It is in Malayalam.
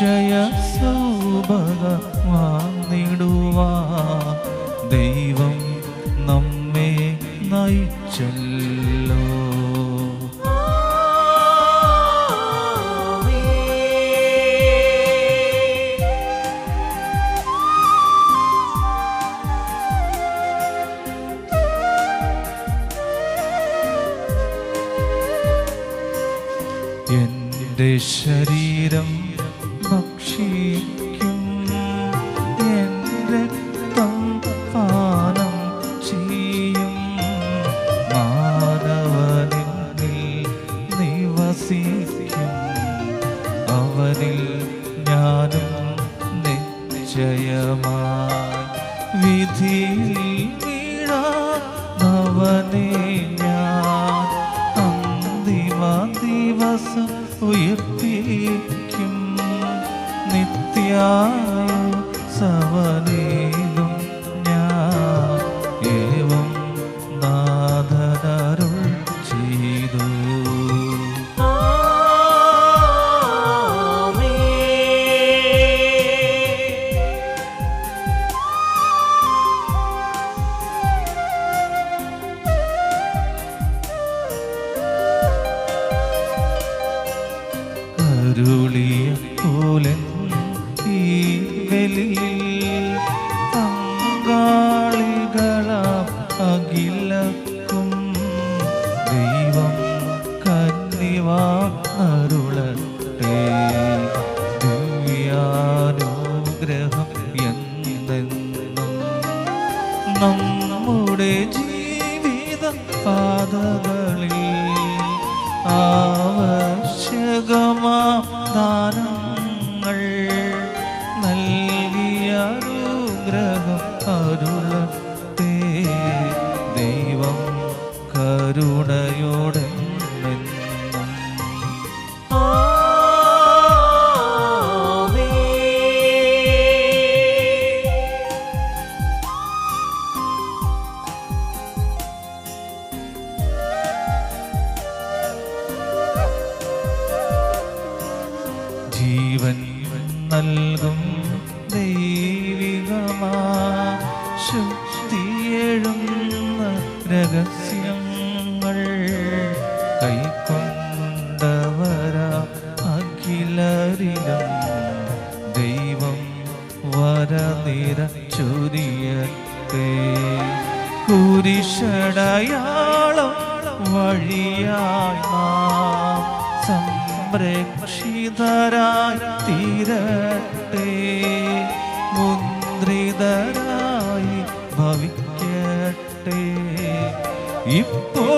അക്ഷയ സൗഭഗ വാങ്ങിടുവാ. ദൈവം നമ്മെ നയിച്ചല്ലോ. എന്റെ ശരീരം ഭക്ഷിക്കും എന്റെ രക്തം പാനം ചെയ്യും മാനവനിൽ നിവസിക്കും. അവനിൽ ഞാനും നിശ്ചയമായി വിധിയിൽ വീഴാതവനെ ഞാൻ അന്തിമ ദിവസം ഉയർത്തിക്കും നിത്യായു സവനേലും ഞാൻ ഏവം നാഥനരുൾ ചെയ്തു. അരുളിയ പോലെ ബലിയിൽ പങ്കാളികളാം അഖിലക്കും ദൈവം കന്നിവാ നമ്മുടെ ജീവിത പാതകളിൽ കരുണയോടെ ജീവൻ നൽകും ദൈവികമാ കൈക്കൊണ്ടവരാ ദൈവം ഭവിക്കട്ടെ. ഇപ്പോൾ